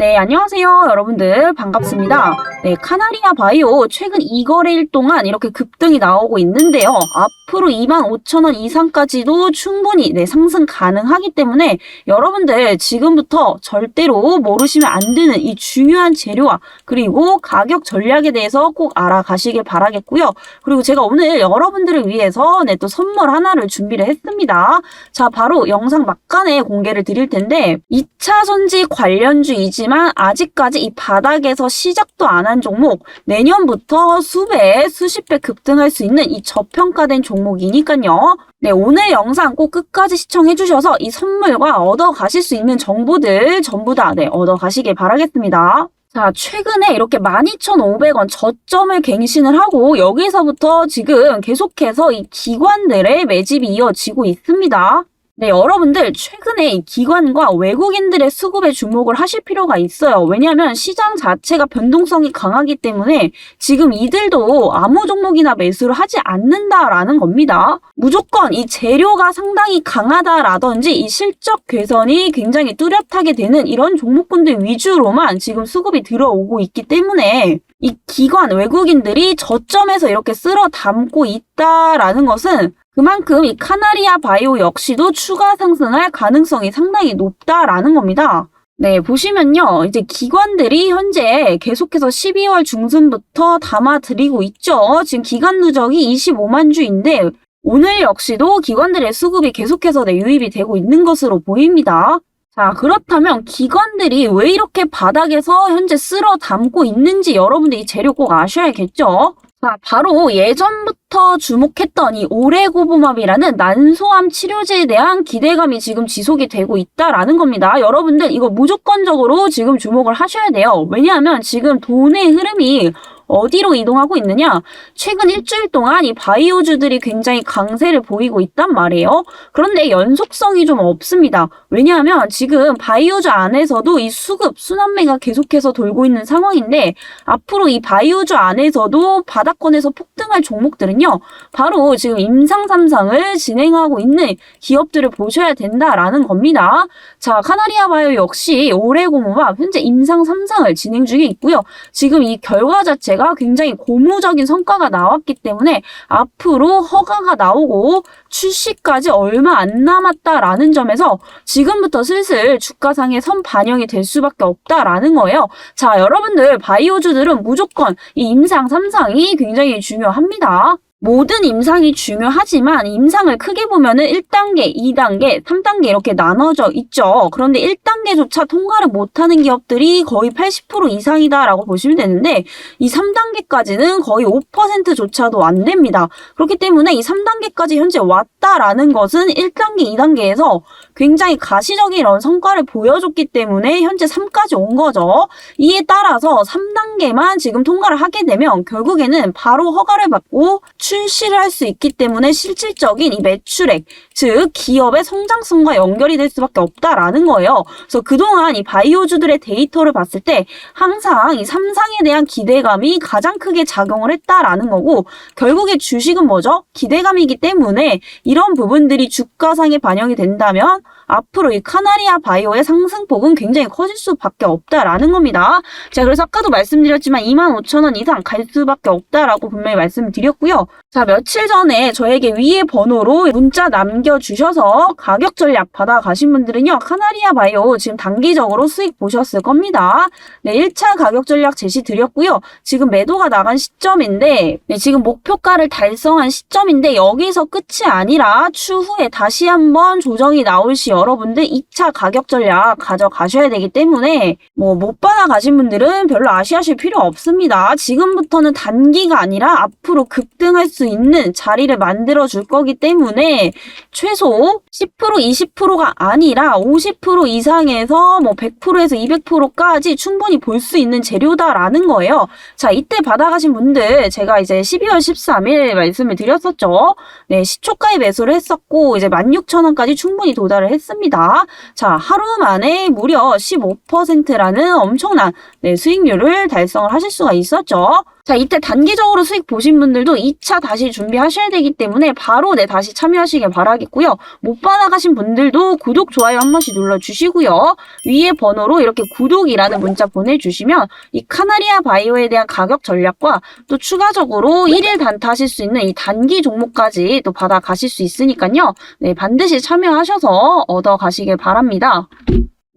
네, 안녕하세요. 여러분들 반갑습니다. 네, 카나리아 바이오 최근 2거래일 동안 이렇게 급등이 나오고 있는데요. 앞으로 25,000원 이상까지도 충분히 네, 상승 가능하기 때문에 여러분들 지금부터 절대로 모르시면 안 되는 이 중요한 재료와 그리고 가격 전략에 대해서 꼭 알아가시길 바라겠고요. 그리고 제가 오늘 여러분들을 위해서 네, 또 선물 하나를 준비를 했습니다. 자, 바로 영상 막간에 공개를 드릴 텐데 2차 전지 관련주이지만 아직까지 이 바닥에서 시작도 안 한 종목 내년부터 수배, 수십 배 급등할 수 있는 이 저평가된 종목이니까요. 네, 오늘 영상 꼭 끝까지 시청해 주셔서 이 선물과 얻어 가실 수 있는 정보들 전부 다 네, 얻어 가시길 바라겠습니다. 자, 최근에 이렇게 12,500원 저점을 갱신을 하고 여기서부터 지금 계속해서 이 기관들의 매집이 이어지고 있습니다. 네, 여러분들 최근에 이 기관과 외국인들의 수급에 주목을 하실 필요가 있어요. 왜냐하면 시장 자체가 변동성이 강하기 때문에 지금 이들도 아무 종목이나 매수를 하지 않는다라는 겁니다. 무조건 이 재료가 상당히 강하다라든지 이 실적 개선이 굉장히 뚜렷하게 되는 이런 종목군들 위주로만 지금 수급이 들어오고 있기 때문에 이 기관 외국인들이 저점에서 이렇게 쓸어 담고 있다라는 것은 그만큼 이 카나리아 바이오 역시도 추가 상승할 가능성이 상당히 높다라는 겁니다. 네, 보시면요. 이제 기관들이 현재 계속해서 12월 중순부터 담아드리고 있죠. 지금 기간 누적이 25만 주인데 오늘 역시도 기관들의 수급이 계속해서 네, 유입이 되고 있는 것으로 보입니다. 자, 그렇다면 기관들이 왜 이렇게 바닥에서 현재 쓸어 담고 있는지 여러분들이 재료 꼭 아셔야겠죠? 자, 바로 예전부터 주목했던 이 오레고부맙이라는 난소암 치료제에 대한 기대감이 지금 지속이 되고 있다라는 겁니다. 여러분들 이거 무조건적으로 지금 주목을 하셔야 돼요. 왜냐하면 지금 돈의 흐름이 어디로 이동하고 있느냐? 최근 일주일 동안 이 바이오주들이 굉장히 강세를 보이고 있단 말이에요. 그런데 연속성이 좀 없습니다. 왜냐하면 지금 바이오주 안에서도 이 수급, 순환매가 계속해서 돌고 있는 상황인데 앞으로 이 바이오주 안에서도 바닥권에서 폭등할 종목들은요. 바로 지금 임상 삼상을 진행하고 있는 기업들을 보셔야 된다라는 겁니다. 자, 카나리아 바이오 역시 올해고모가 현재 임상 삼상을 진행 중에 있고요. 지금 이 결과 자체가 굉장히 고무적인 성과가 나왔기 때문에 앞으로 허가가 나오고 출시까지 얼마 안 남았다라는 점에서 지금부터 슬슬 주가상에 선 반영이 될 수밖에 없다라는 거예요. 자, 여러분들 바이오주들은 무조건 이 임상 삼상이 굉장히 중요합니다. 모든 임상이 중요하지만 임상을 크게 보면은 1단계, 2단계, 3단계 이렇게 나눠져 있죠. 그런데 1단계조차 통과를 못하는 기업들이 거의 80% 이상이다라고 보시면 되는데 이 3단계까지는 거의 5%조차도 안 됩니다. 그렇기 때문에 이 3단계까지 현재 왔다라는 것은 1단계, 2단계에서 굉장히 가시적인 성과를 보여줬기 때문에 현재 3까지 온 거죠. 이에 따라서 3단계만 지금 통과를 하게 되면 결국에는 바로 허가를 받고 출시를 할 수 있기 때문에 실질적인 이 매출액, 즉 기업의 성장성과 연결이 될 수밖에 없다라는 거예요. 그래서 그동안 이 바이오주들의 데이터를 봤을 때 항상 이 삼상에 대한 기대감이 가장 크게 작용을 했다라는 거고 결국에 주식은 뭐죠? 기대감이기 때문에 이런 부분들이 주가상에 반영이 된다면 앞으로 이 카나리아 바이오의 상승폭은 굉장히 커질 수밖에 없다라는 겁니다. 자, 그래서 아까도 말씀드렸지만 25,000원 이상 갈 수밖에 없다라고 분명히 말씀을 드렸고요. 자, 며칠 전에 저에게 위의 번호로 문자 남겨주셔서 가격 전략 받아가신 분들은요, 카나리아 바이오 지금 단기적으로 수익 보셨을 겁니다. 네, 1차 가격 전략 제시 드렸고요. 지금 매도가 나간 시점인데, 네, 지금 목표가를 달성한 시점인데, 여기서 끝이 아니라 추후에 다시 한번 조정이 나올 시 여러분들 2차 가격 전략 가져가셔야 되기 때문에, 뭐, 못 받아 가신 분들은 별로 아쉬하실 필요 없습니다. 지금부터는 단기가 아니라 앞으로 급등할 수 있는 자리를 만들어 줄 거기 때문에, 최소 10% 20%가 아니라 50% 이상에서 뭐 100%에서 200%까지 충분히 볼 수 있는 재료다라는 거예요. 자, 이때 받아 가신 분들 제가 이제 12월 13일 말씀을 드렸었죠. 네, 시초가에 매수를 했었고 이제 16,000원까지 충분히 도달을 했 습니다. 자, 하루 만에 무려 15%라는 엄청난 네, 수익률을 달성을 하실 수가 있었죠. 자, 이때 단기적으로 수익 보신 분들도 2차 다시 준비하셔야 되기 때문에 바로 네, 다시 참여하시길 바라겠고요. 못 받아가신 분들도 구독, 좋아요 한 번씩 눌러주시고요. 위에 번호로 이렇게 구독이라는 문자 보내주시면 이 카나리아 바이오에 대한 가격 전략과 또 추가적으로 1일 단타하실 수 있는 이 단기 종목까지 또 받아가실 수 있으니까요. 네, 반드시 참여하셔서 얻어가시길 바랍니다.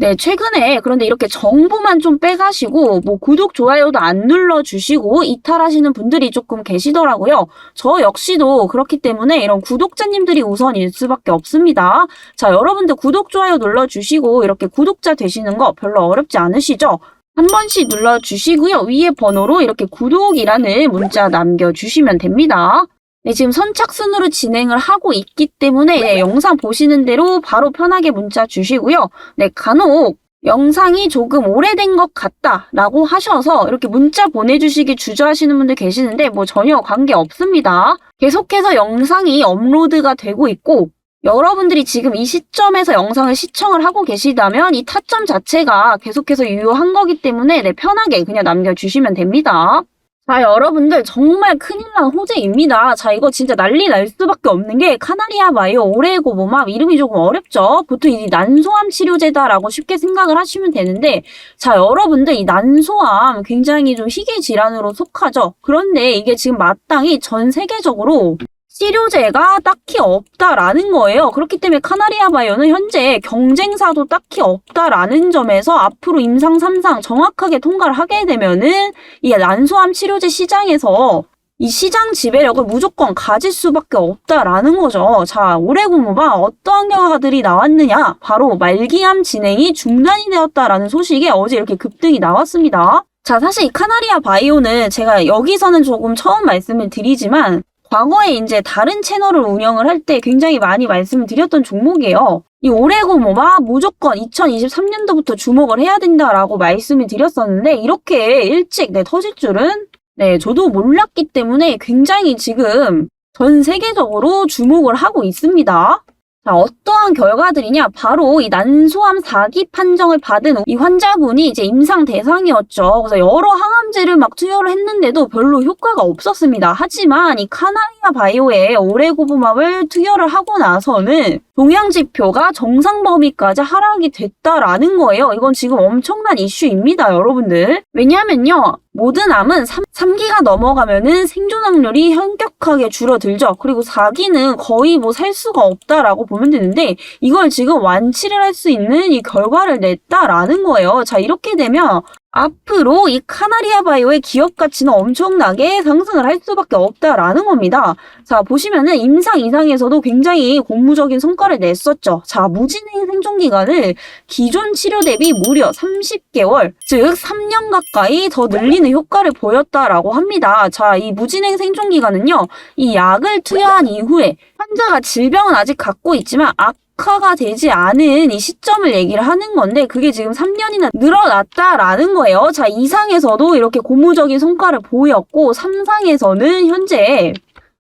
네, 최근에 그런데 이렇게 정보만 좀 빼가시고 뭐 구독, 좋아요도 안 눌러주시고 이탈하시는 분들이 조금 계시더라고요. 저 역시도 그렇기 때문에 이런 구독자님들이 우선일 수밖에 없습니다. 자, 여러분들 구독, 좋아요 눌러주시고 이렇게 구독자 되시는 거 별로 어렵지 않으시죠? 한 번씩 눌러주시고요. 위에 번호로 이렇게 구독이라는 문자 남겨주시면 됩니다. 네, 지금 선착순으로 진행을 하고 있기 때문에 네, 영상 보시는 대로 바로 편하게 문자 주시고요. 네, 간혹 영상이 조금 오래된 것 같다라고 하셔서 이렇게 문자 보내주시기 주저하시는 분들 계시는데 뭐 전혀 관계 없습니다. 계속해서 영상이 업로드가 되고 있고 여러분들이 지금 이 시점에서 영상을 시청을 하고 계시다면 이 타점 자체가 계속해서 유효한 거기 때문에 네, 편하게 그냥 남겨주시면 됩니다. 자, 여러분들 정말 큰일 난 호재입니다. 자, 이거 진짜 난리 날 수밖에 없는 게 카나리아 바이오 오레 고보맘 이름이 조금 어렵죠. 보통 이 난소암 치료제다라고 쉽게 생각을 하시면 되는데 자, 여러분들 이 난소암 굉장히 좀 희귀 질환으로 속하죠. 그런데 이게 지금 마땅히 전 세계적으로 치료제가 딱히 없다라는 거예요. 그렇기 때문에 카나리아 바이오는 현재 경쟁사도 딱히 없다라는 점에서 앞으로 임상 3상 정확하게 통과를 하게 되면은 이 난소암 치료제 시장에서 이 시장 지배력을 무조건 가질 수밖에 없다라는 거죠. 자, 올해 공모가 어떠한 결과들이 나왔느냐? 바로 말기암 진행이 중단이 되었다라는 소식에 어제 이렇게 급등이 나왔습니다. 자, 사실 이 카나리아 바이오는 제가 여기서는 조금 처음 말씀을 드리지만 과거에 이제 다른 채널을 운영을 할 때 굉장히 많이 말씀을 드렸던 종목이에요. 이 오레고모가 무조건 2023년도부터 주목을 해야 된다라고 말씀을 드렸었는데 이렇게 일찍 네, 터질 줄은 네, 저도 몰랐기 때문에 굉장히 지금 전 세계적으로 주목을 하고 있습니다. 자, 어떠한 결과들이냐? 바로 이 난소암 4기 판정을 받은 이 환자분이 이제 임상 대상이었죠. 그래서 여러 항암제를 막 투여를 했는데도 별로 효과가 없었습니다. 하지만 이 카나리아 바이오에 오레고브맙을 투여를 하고 나서는 동양 지표가 정상 범위까지 하락이 됐다라는 거예요. 이건 지금 엄청난 이슈입니다, 여러분들. 왜냐하면요. 모든 암은 3, 기가 넘어가면은 생존 확률이 현격하게 줄어들죠. 그리고 4기는 거의 뭐 살 수가 없다라고 보면 되는데 이걸 지금 완치를 할 수 있는 이 결과를 냈다라는 거예요. 자, 이렇게 되면 앞으로 이 카나리아 바이오의 기업 가치는 엄청나게 상승을 할 수밖에 없다라는 겁니다. 자, 보시면은 임상 이상에서도 굉장히 고무적인 성과를 냈었죠. 자, 무진행 생존 기간을 기존 치료 대비 무려 30개월, 즉 3년 가까이 더 늘리는 효과를 보였다라고 합니다. 자, 이 무진행 생존 기간은요. 이 약을 투여한 이후에 환자가 질병은 아직 갖고 있지만 악 악화가 되지 않은 이 시점을 얘기를 하는 건데 그게 지금 3년이나 늘어났다라는 거예요. 자, 이상에서도 이렇게 고무적인 성과를 보였고 3상에서는 현재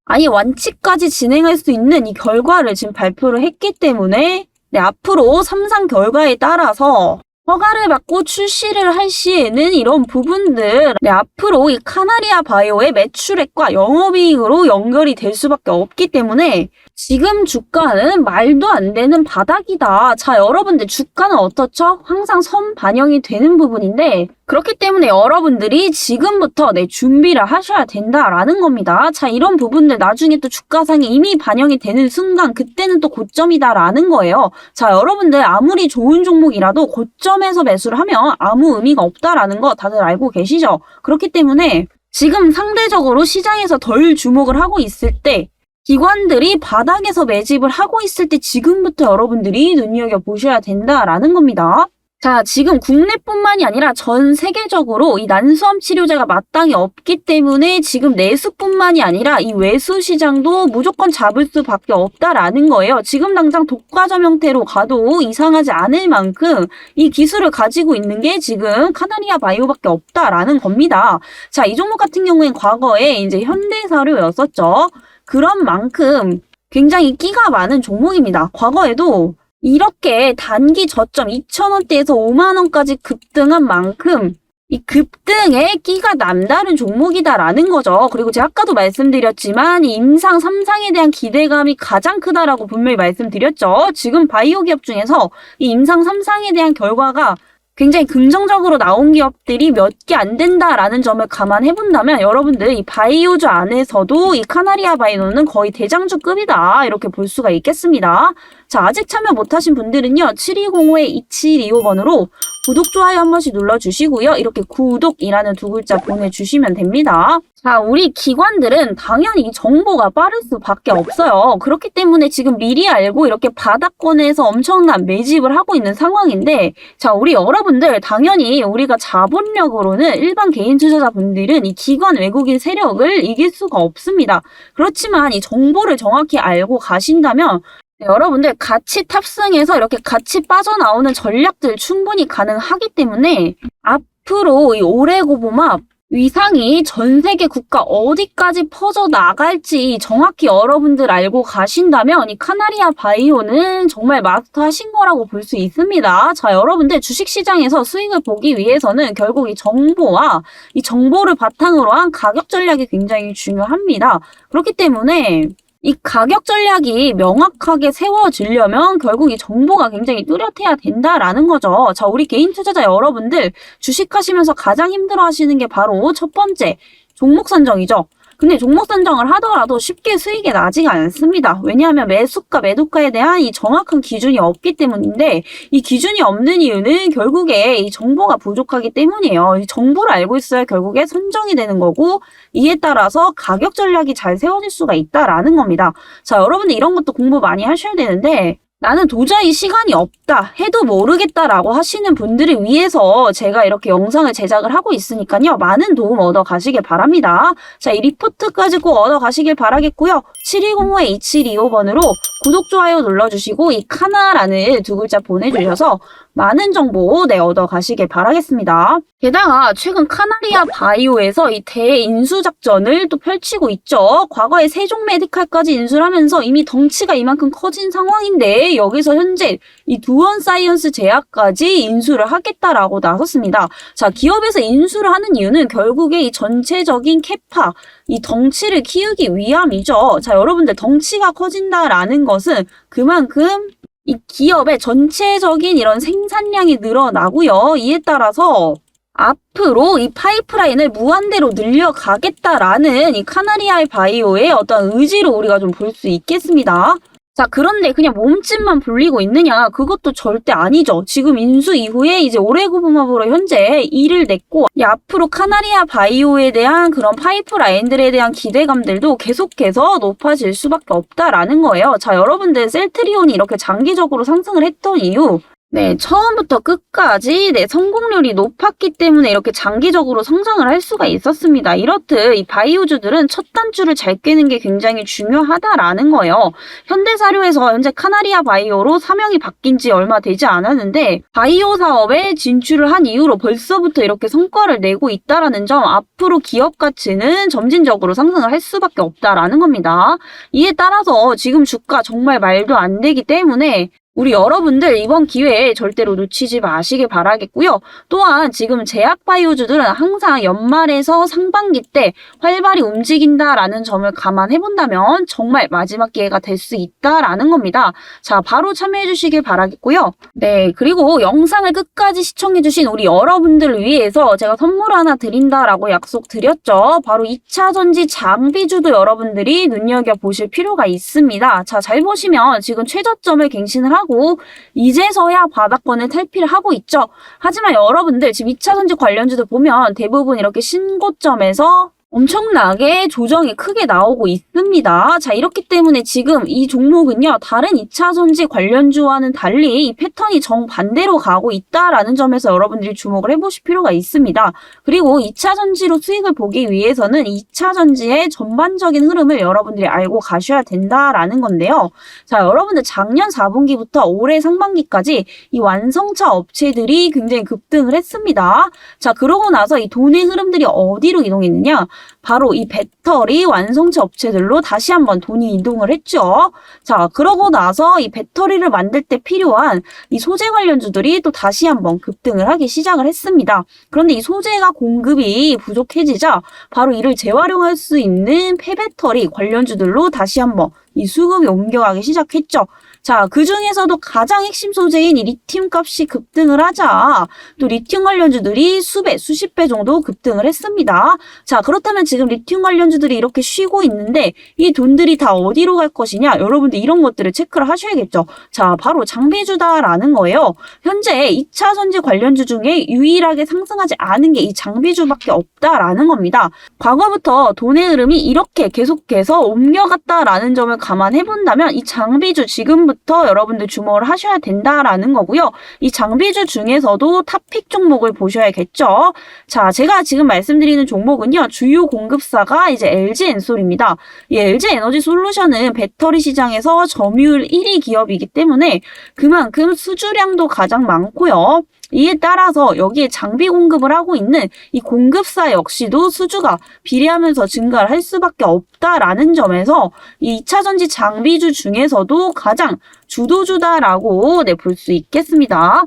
아예 완치까지 진행할 수 있는 이 결과를 지금 발표를 했기 때문에 네, 앞으로 3상 결과에 따라서 허가를 받고 출시를 할 시에는 이런 부분들 네, 앞으로 이 카나리아 바이오의 매출액과 영업이익으로 연결이 될 수밖에 없기 때문에 지금 주가는 말도 안 되는 바닥이다. 자, 여러분들 주가는 어떻죠? 항상 선 반영이 되는 부분인데 그렇기 때문에 여러분들이 지금부터 내 준비를 하셔야 된다라는 겁니다. 자, 이런 부분들 나중에 또 주가상에 이미 반영이 되는 순간 그때는 또 고점이다라는 거예요. 자, 여러분들 아무리 좋은 종목이라도 고점에서 매수를 하면 아무 의미가 없다라는 거 다들 알고 계시죠? 그렇기 때문에 지금 상대적으로 시장에서 덜 주목을 하고 있을 때 기관들이 바닥에서 매집을 하고 있을 때 지금부터 여러분들이 눈여겨보셔야 된다라는 겁니다. 자, 지금 국내뿐만이 아니라 전 세계적으로 이 난소암 치료제가 마땅히 없기 때문에 지금 내수뿐만이 아니라 이 외수 시장도 무조건 잡을 수밖에 없다라는 거예요. 지금 당장 독과점 형태로 가도 이상하지 않을 만큼 이 기술을 가지고 있는 게 지금 카나리아 바이오밖에 없다라는 겁니다. 자, 이 종목 같은 경우엔 과거에 이제 현대사료였었죠. 그런 만큼 굉장히 끼가 많은 종목입니다. 과거에도 이렇게 단기 저점 2,000원대에서 5만원까지 급등한 만큼 이 급등에 끼가 남다른 종목이다라는 거죠. 그리고 제가 아까도 말씀드렸지만 이 임상 3상에 대한 기대감이 가장 크다라고 분명히 말씀드렸죠. 지금 바이오 기업 중에서 이 임상 3상에 대한 결과가 굉장히 긍정적으로 나온 기업들이 몇 개 안 된다라는 점을 감안해 본다면 여러분들 이 바이오주 안에서도 이 카나리아 바이오는 거의 대장주급이다 이렇게 볼 수가 있겠습니다. 자 아직 참여 못하신 분들은요 7205-2725번으로 구독, 좋아요 한 번씩 눌러주시고요. 이렇게 구독이라는 두 글자 보내주시면 됩니다. 자, 우리 기관들은 당연히 정보가 빠를 수밖에 없어요. 그렇기 때문에 지금 미리 알고 이렇게 바닥권에서 엄청난 매집을 하고 있는 상황인데, 자, 우리 여러분 들 당연히 우리가 자본력으로는 일반 개인 투자자분들은 이 기관 외국인 세력을 이길 수가 없습니다. 그렇지만 이 정보를 정확히 알고 가신다면 네, 여러분들 같이 탑승해서 이렇게 같이 빠져나오는 전략들 충분히 가능하기 때문에 앞으로 이 올해 고보합 위상이 전 세계 국가 어디까지 퍼져 나갈지 정확히 여러분들 알고 가신다면 이 카나리아 바이오는 정말 마스터하신 거라고 볼 수 있습니다. 자, 여러분들 주식시장에서 수익을 보기 위해서는 결국 이 정보와 이 정보를 바탕으로 한 가격 전략이 굉장히 중요합니다. 그렇기 때문에 이 가격 전략이 명확하게 세워지려면 결국 이 정보가 굉장히 뚜렷해야 된다라는 거죠. 자, 우리 개인 투자자 여러분들 주식하시면서 가장 힘들어 하시는 게 바로 첫 번째 종목 선정이죠. 근데 종목 선정을 하더라도 쉽게 수익이 나지가 않습니다. 왜냐하면 매수가, 매도가에 대한 이 정확한 기준이 없기 때문인데 이 기준이 없는 이유는 결국에 이 정보가 부족하기 때문이에요. 이 정보를 알고 있어야 결국에 선정이 되는 거고 이에 따라서 가격 전략이 잘 세워질 수가 있다라는 겁니다. 자, 여러분들 이런 것도 공부 많이 하셔야 되는데 나는 도저히 시간이 없다, 해도 모르겠다라고 하시는 분들을 위해서 제가 이렇게 영상을 제작을 하고 있으니까요. 많은 도움 얻어 가시길 바랍니다. 자, 이 리포트까지 꼭 얻어 가시길 바라겠고요. 7205-2725번으로 구독, 좋아요 눌러주시고 이 카나라는 두 글자 보내주셔서 많은 정보 네, 얻어 가시길 바라겠습니다. 게다가 최근 카나리아 바이오에서 이 대인수 작전을 또 펼치고 있죠. 과거에 세종 메디칼까지 인수를 하면서 이미 덩치가 이만큼 커진 상황인데 여기서 현재 이 두원 사이언스 제약까지 인수를 하겠다라고 나섰습니다. 자, 기업에서 인수를 하는 이유는 결국에 이 전체적인 캐파, 이 덩치를 키우기 위함이죠. 자, 여러분들 덩치가 커진다라는 것은 그만큼 이 기업의 전체적인 이런 생산량이 늘어나고요. 이에 따라서 앞으로 이 파이프라인을 무한대로 늘려가겠다라는 이 카나리아 바이오의 어떤 의지로 우리가 좀 볼 수 있겠습니다. 자, 그런데 그냥 몸집만 불리고 있느냐? 그것도 절대 아니죠. 지금 인수 이후에 이제 올해고분업으로 현재 일을 냈고, 이 앞으로 카나리아 바이오에 대한 그런 파이프라인들에 대한 기대감들도 계속해서 높아질 수밖에 없다라는 거예요. 자, 여러분들 셀트리온이 이렇게 장기적으로 상승을 했던 이유, 네, 처음부터 끝까지 네, 성공률이 높았기 때문에 이렇게 장기적으로 성장을 할 수가 있었습니다. 이렇듯 이 바이오주들은 첫 단추를 잘 꿰는 게 굉장히 중요하다라는 거예요. 현대 사료에서 현재 카나리아 바이오로 사명이 바뀐 지 얼마 되지 않았는데 바이오 사업에 진출을 한 이후로 벌써부터 이렇게 성과를 내고 있다라는 점 앞으로 기업 가치는 점진적으로 상승을 할 수밖에 없다라는 겁니다. 이에 따라서 지금 주가 정말 말도 안 되기 때문에 우리 여러분들 이번 기회에 절대로 놓치지 마시길 바라겠고요. 또한 지금 제약 바이오주들은 항상 연말에서 상반기 때 활발히 움직인다라는 점을 감안해 본다면 정말 마지막 기회가 될 수 있다라는 겁니다. 자, 바로 참여해 주시길 바라겠고요. 네, 그리고 영상을 끝까지 시청해 주신 우리 여러분들을 위해서 제가 선물 하나 드린다라고 약속드렸죠. 바로 2차 전지 장비주도 여러분들이 눈여겨 보실 필요가 있습니다. 자, 잘 보시면 지금 최저점을 갱신을 하고 하고 이제서야 바닥권을 탈피를 하고 있죠. 하지만 여러분들 지금 2차 전지 관련주들 보면 대부분 이렇게 신고점에서 엄청나게 조정이 크게 나오고 있습니다. 자, 이렇기 때문에 지금 이 종목은요, 다른 2차 전지 관련주와는 달리 이 패턴이 정반대로 가고 있다라는 점에서 여러분들이 주목을 해보실 필요가 있습니다. 그리고 2차 전지로 수익을 보기 위해서는 2차 전지의 전반적인 흐름을 여러분들이 알고 가셔야 된다라는 건데요. 자, 여러분들 작년 4분기부터 올해 상반기까지 이 완성차 업체들이 굉장히 급등을 했습니다. 자, 그러고 나서 이 돈의 흐름들이 어디로 이동했느냐? 바로 이 배터리 완성체 업체들로 다시 한번 돈이 이동을 했죠. 자, 그러고 나서 이 배터리를 만들 때 필요한 이 소재 관련주들이 또 다시 한번 급등을 하기 시작을 했습니다. 그런데 이 소재가 공급이 부족해지자 바로 이를 재활용할 수 있는 폐배터리 관련주들로 다시 한번 이 수급이 옮겨가기 시작했죠. 자, 그 중에서도 가장 핵심 소재인 이 리튬 값이 급등을 하자 또 리튬 관련주들이 수배, 수십 배 정도 급등을 했습니다. 자, 그렇다면 지금 리튬 관련주들이 이렇게 쉬고 있는데 이 돈들이 다 어디로 갈 것이냐? 여러분들 이런 것들을 체크를 하셔야겠죠. 자, 바로 장비주다라는 거예요. 현재 2차 전지 관련주 중에 유일하게 상승하지 않은 게 이 장비주밖에 없다라는 겁니다. 과거부터 돈의 흐름이 이렇게 계속해서 옮겨갔다라는 점을 감안해 본다면 이 장비주 지금부터 여러분들 주목을 하셔야 된다라는 거고요. 이 장비주 중에서도 탑픽 종목을 보셔야겠죠. 자, 제가 지금 말씀드리는 종목은요. 주요 공급사가 이제 LG 엔솔입니다. 이 LG 에너지 솔루션은 배터리 시장에서 점유율 1위 기업이기 때문에 그만큼 수주량도 가장 많고요. 이에 따라서 여기에 장비 공급을 하고 있는 이 공급사 역시도 수주가 비례하면서 증가를 할 수밖에 없다라는 점에서 이 2차 전지 장비주 중에서도 가장 주도주다라고 네, 볼 수 있겠습니다.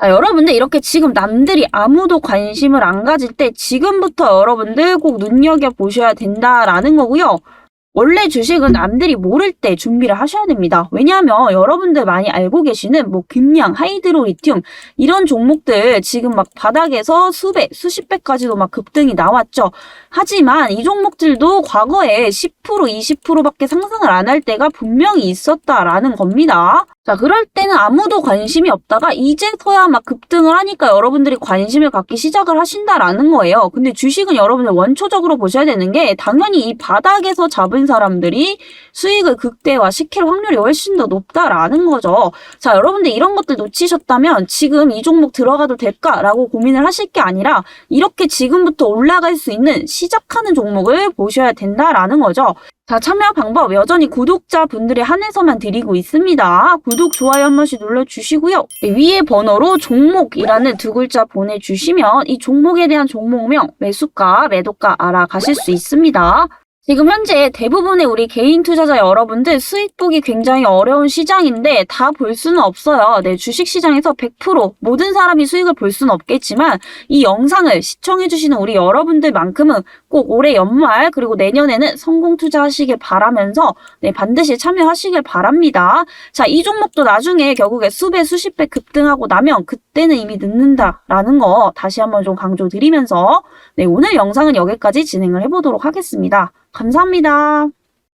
자, 여러분들 이렇게 지금 남들이 아무도 관심을 안 가질 때 지금부터 여러분들 꼭 눈여겨보셔야 된다라는 거고요. 원래 주식은 남들이 모를 때 준비를 하셔야 됩니다. 왜냐하면 여러분들 많이 알고 계시는 뭐 금량, 하이드로 리튬 이런 종목들 지금 막 바닥에서 수배, 수십 배까지도 막 급등이 나왔죠. 하지만 이 종목들도 과거에 10% 20%밖에 상승을 안 할 때가 분명히 있었다라는 겁니다. 자, 그럴 때는 아무도 관심이 없다가 이제서야 막 급등을 하니까 여러분들이 관심을 갖기 시작을 하신다라는 거예요. 근데 주식은 여러분들 원초적으로 보셔야 되는 게 당연히 이 바닥에서 잡은 사람들이 수익을 극대화 시킬 확률이 훨씬 더 높다라는 거죠. 자, 여러분들 이런 것들 놓치셨다면 지금 이 종목 들어가도 될까라고 고민을 하실 게 아니라 이렇게 지금부터 올라갈 수 있는 시작하는 종목을 보셔야 된다라는 거죠. 자, 참여 방법 여전히 구독자분들에 한해서만 드리고 있습니다. 구독, 좋아요 한 번씩 눌러주시고요. 네, 위에 번호로 종목이라는 두 글자 보내주시면 이 종목에 대한 종목명, 매수가, 매도가 알아가실 수 있습니다. 지금 현재 대부분의 우리 개인 투자자 여러분들 수익 보기 굉장히 어려운 시장인데 다 볼 수는 없어요. 네, 주식 시장에서 100% 모든 사람이 수익을 볼 수는 없겠지만 이 영상을 시청해 주시는 우리 여러분들만큼은 꼭 올해 연말 그리고 내년에는 성공 투자하시길 바라면서 네, 반드시 참여하시길 바랍니다. 자, 이 종목도 나중에 결국에 수배 수십 배 급등하고 나면 그때는 이미 늦는다라는 거 다시 한번 좀 강조드리면서 네, 오늘 영상은 여기까지 진행을 해보도록 하겠습니다. 감사합니다.